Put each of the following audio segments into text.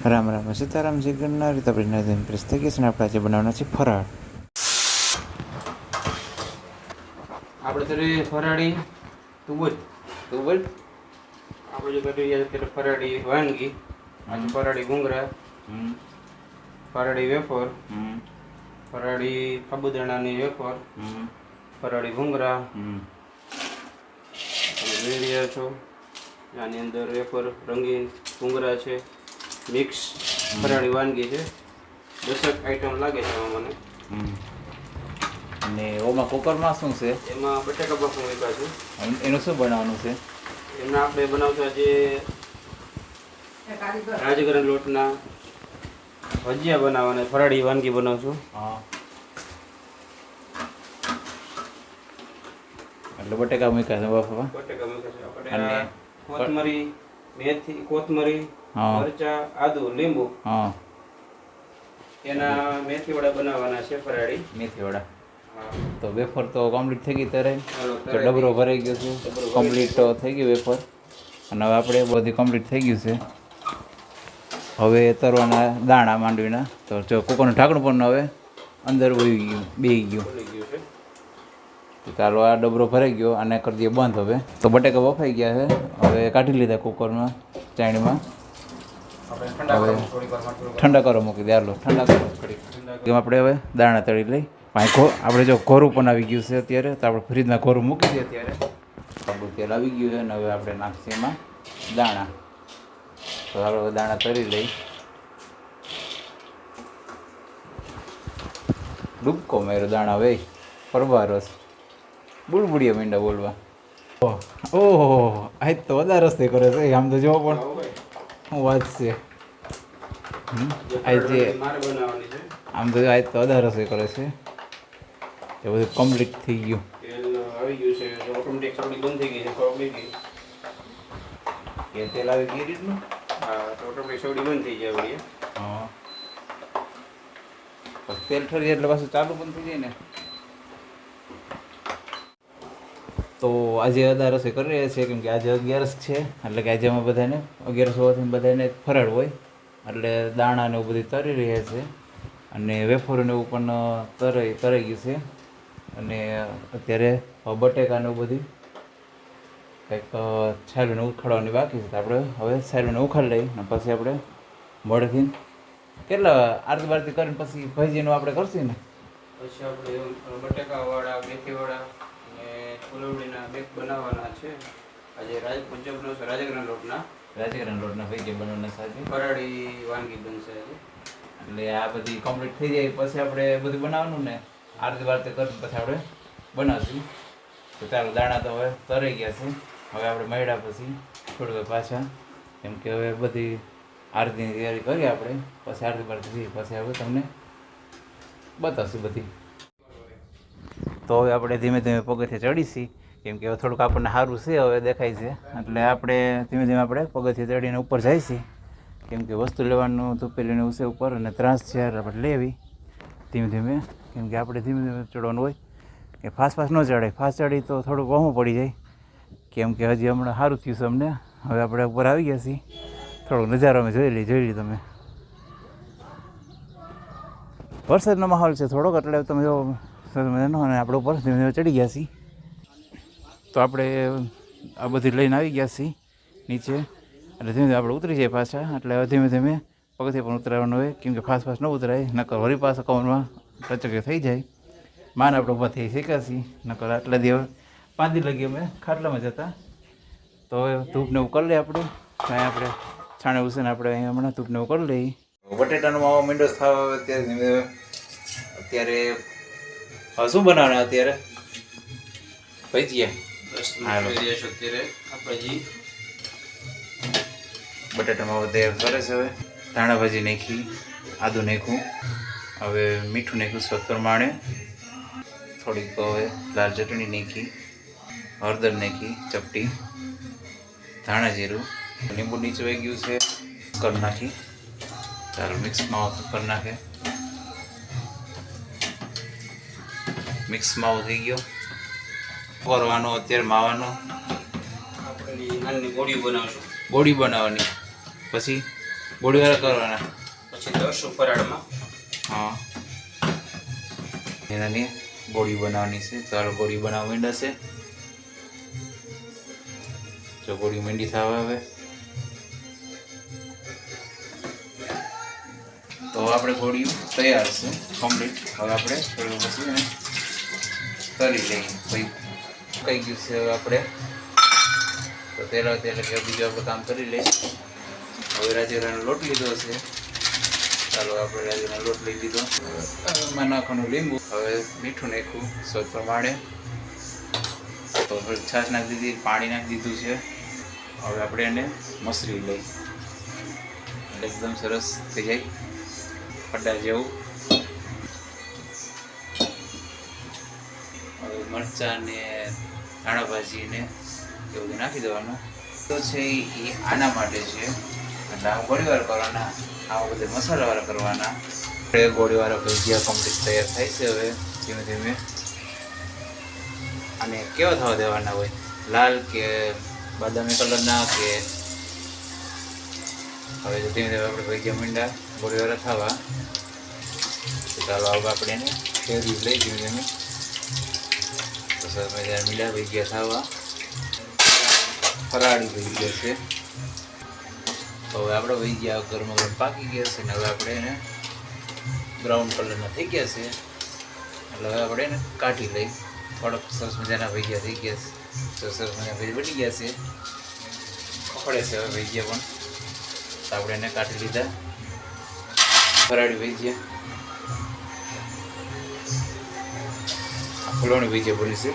રામ રામ સીતારામ જય ગણનાર. રીતે આપણે નરેન્દ્ર પ્રેસ થઈ ગઈ છે આપણે આજે બનાવવાના છે ફરાળ. આપણે તો ફરાળી. તું બોલ. તું બોલ. આપણે જો કરી અત્યારે ફરાળી વાનગી. આજે ફરાળી ઘૂંગરા ફરાળી વેફર. ફરાળી સાબુદાણાની વેફર. ફરાળી ઘૂંગરા તમે જોઈ રહ્યા છો. આની અંદર વેફર રંગીન ઘૂંગરા છે. મિક્સ ફરાળી વાનગી છે. દસક આઈટમ લાગે છે આમાં મને. અને ઓમાં કુકરમાં શું છે? એમાં બટાકા બાફું મૂક્યા છે. એનું શું બનાવવાનું છે? એમના આપણે બનાવતા આજે રાજગરણ લોટના ભજીયા બનાવવાના ફરાળી વાનગી બનાવશું હા. એટલે બટેકા મૂક્યા છે બાફવા. બટાકા મૂક્યા છે. આપણે કોથમરી મેથી કોથમરી. મરચા આદુ લીંબુ. હા. એના મેથી વડા બનાવવાના છે ફરાળી. મેથી વડા તો વેફર તો કમ્પ્લીટ થઈ ગઈ ત્યારે તો ડબરો ભરાઈ ગયો છે? કમ્પ્લીટ તો થઈ ગયું વેફર? અને હવે આપણે બધી કમ્પ્લીટ થઈ ગયું છે. હવે તરવાના દાણા માંડવીના. તો જો કુકરનું ઢાંકણું પણ હવે અંદર વહી ગયું બેહી ગયું. તો ચાલો આ ડબરો ભરાઈ ગયો અને કરી દઈએ બંધ હવે. તો બટેકા બફાઈ ગયા છે. હવે કાઢી લીધા કુકરમાં ચાણીમાં હવે ઠંડા કરો મૂકી દે હાલો ઠંડા કરો આપણે હવે દાણા તળી લઈ ઘો આપણે જો ઘોરું પણ આવી ગયું છે અત્યારે તો આપણે ફ્રીજના ઘોરું મૂકી દઈએ અત્યારે. આપણું તેલ આવી ગયું છે અને હવે આપણે નાખીએ એમાં દાણા. તો હવે દાણા તળી લઈ. ડૂબકો માર્યો દાણા વે પરબારસ બુડબુડિયા મીંડા બોલવા. ઓહો આજ તો વધારે રસ્તે કરે છે આમ તો જોવો પણ. આવો ભાઈ. શું વાત છે હમ? જે આજે ફરાળી બનાવવાની છે. આમ તો આજ તો અઢાર રસોઈ કરે છે. એ બધું કમ્પ્લીટ થઈ ગયું. તેલ આવી ગયું છે. ઓટોમેટિક થોડી બંધ થઈ ગઈ છે ખબર પડી ગઈ. કે તેલ આવી ગઈ રીતનું? હા ઓટોમેટિક સવડી બંધ થઈ જાય વળી હા. તેલ ઠરી એટલે પાછું ચાલુ બંધ થઈ જાય ને. તો આજે અદા રસોઈ કરી રહ્યા છીએ, કેમ કે આજે અગિયારસ છે. એટલે કે આજે અમે બધાને અગિયારસ હોવાથી બધાને ફરાળ હોય. એટલે દાણા ને એવું બધું તરી રહ્યા છે. અને વેફરને એવું પણ તરાઈ તરાઈ ગયું છે. અને અત્યારે બટેકા ને એવું બધું કંઈક છાલુને ઉખાડવાની બાકી છે. આપણે હવે છાલુને ઉખાડી લઈએ અને પછી આપણે મોડેથી કેટલા આરતી બારતી કરીને પછી ભજીનું આપણે કરશું ને? પછી આપણે બટેકાવાળા, મેથીવાળા. ફુલવડીના બેગ બનાવવાના છે. આજે રાજ પંજાબનો છે રોડના લોટના. રોડના ભાઈ ભાઈજી બનાવવાના સાથે? ફરાળી વાનગી બનશે આજે. એટલે આ બધી કમ્પ્લીટ થઈ જાય પછી આપણે બધું બનાવવાનું ને? આરતી વારતી કરી પછી આપણે બનાવશું. તો ચાલો દાણા તો હવે તરાઈ ગયા છે. હવે આપણે મળ્યા પછી થોડીક પાછા. કેમ કે હવે બધી આરતીની તૈયારી કરીએ આપણે. પછી આરતી બારતી પછી હવે તમને બતાવશું બધી. તો હવે આપણે ધીમે ધીમે પગથિયે ચડીશી. કેમ કે હવે થોડુંક આપણને સારું છે, હવે દેખાય છે. એટલે આપણે ધીમે ધીમે આપણે પગથિયે ચડીને ઉપર જઈશી. કેમ કે વસ્તુ લેવાનું ધૂપેલીને ઉસે ઉપર અને ત્રાસ છે આપણે લેવી. ધીમે ધીમે, કેમ કે આપણે ધીમે ધીમે ચડવાનું હોય. કે ફાસ્ટ ફાસ્ટ ન ચડાય. ફાસ્ટ ચડી તો થોડુંક વહું પડી જાય. કેમ કે હજી હમણાં સારું થયું છે અમને. હવે આપણે ઉપર આવી ગયા છીએ. થોડોક નજારો અમે જોઈ લઈ જોઈ લઈ તમે. વરસાદનો માહોલ છે થોડોક, એટલે તમે જો સરસ મજાનો અને આપણે ઉપર ધીમે ધીમે ચડી ગયા છીએ. તો આપણે આ બધી લઈને આવી ગયા છીએ નીચે. એટલે ધીમે આપણે ઉતરી જાય પાછા. એટલે હવે ધીમે ધીમે પગથી પણ ઉતરાવાનું હોય. કેમ કે ફાસ્ટ ન ઉતરાય. નકર વળી પાછા કમરમાં ટચકે થઈ જાય. માન આપણે ઊભા થઈ શીખાશી નકર આટલા દિવસ પાંચ દી લગી અમે ખાટલામાં જતા. તો હવે ધૂપને કરી લઈએ આપણું. કાંઈ આપણે છાણે ઉસીને આપણે અહીંયા હમણાં ધૂપને કરી લઈએ. બટેટાનો માવો મીંડો થાવ અત્યારે અત્યારે હવે શું બનાવવાના અત્યારે? ભજીયા બસ હાલો. જોઈ રહ્યા છો અત્યારે. જી બટાટા માવો તૈયાર કરે છે હવે. ધાણા ભાજી નાખી આદું નાખું. હવે મીઠું નાખ્યું સ્વાદ પ્રમાણે. થોડીક હવે લાલ ચટણી નાખી હળદર નાખી ચપટી ધાણા જીરું. લીંબુ નીચે ગયું છે કરી નાખી. ચાલો મિક્સ માવો કરી નાખે. મિક્સ માવો થઈ ગયો. કરવાનો અત્યારે માવાનો. ગોળી બનાવશું. ગોળી બનાવવાની. પછી ગોળીવાળા કરવાના. પછી દસ ફરાળમાં હા. એનાની ગોળી બનાવવાની છે. ચાલો ગોળી બનાવવા માંડ્યા છે. જો ગોળી માંડી થવા હવે તો આપણે ગોળી તૈયાર છે. કમ્પ્લીટ હવે આપણે થોડું પછી તરી લઈએ ભાઈ. કઈ ગયું છે હવે આપણે? તો પહેલાં તેલા કે બીજું આપણે કામ કરી લઈએ હવે રાજેરાનો લોટ લીધો છે. ચાલો આપણે રાજેરાનો લોટ લઈ લીધો. એમાં નાખવાનું લીંબુ. હવે મીઠું નાખ્યું સ્વાદ પ્રમાણે. તો છાશ નાખી દીધી, પાણી નાખી દીધું છે. હવે આપણે એને મસરી લઈ. એટલે એકદમ સરસ થઈ જાય. ખડા જેવું. મરચાં ને ધાણા ભાજી ને એવું બધું નાખી દેવાનું. તો છે એ આના માટે છે. એટલે આ ગોળીવાર કરવાના. આ બધા મસાલાવાળા કરવાના. આપણે ગોળીવાળા ભજીયા કમ્પ્લીટ તૈયાર થાય છે હવે, ધીમે ધીમે. અને કેવા થવા દેવાના હોય? લાલ કે બાદામી કલરના કે હવે ધીમે ધીમે આપણે ભજીયા મીંડા ગોળીવાળા થવા ચાલો હવે આપણે એને ફેરવી લઈ, ધીમે ધીમે. તો સર મજા મીંડા ગયા થાવા ફરાળી ભજીયા છે. તો હવે આપણે ભજીયા ગરમ ગરમ પાકી ગયા છે ને હવે આપણે એને બ્રાઉન કલરના થઈ ગયા છે. એટલે હવે આપણે એને કાઢી લઈ. થોડોક સરસ મજાના ભજીયા થઈ ગયા છે. તો સરસ મજાના ભાઈ બની ગયા છે. પકડે છે હવે ભજીયા પણ. તો આપણે એને કાઢી લીધા. ફરાળી ભજીયા. આ ફૂલવણી બોલી છે.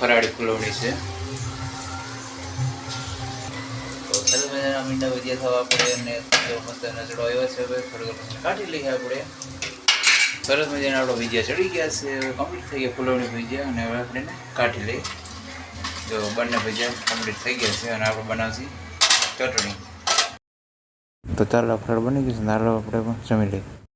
ફરાળી ફૂલવણી છે. તો સરસ મજાના મીંડા ભજીયા થવા આપણે અને જો મસ્ત નજરો આવ્યો છે હવે થોડી વાર કાઢી લઈએ આપણે. સરસ મજાના આપણો ભજીયા ચડી ગયા છે. હવે કમ્પ્લીટ થઈ ગયા ફૂલવણી ભજીયા અને હવે આપણે કાઢી લઈએ. જો બંને ભજીયા કમ્પ્લીટ થઈ ગયા છે અને આપણે બનાવશી ચટણી. તો ચાલો આપણે બની ગયું છે. ચાલો આપણે પણ જમી લઈએ.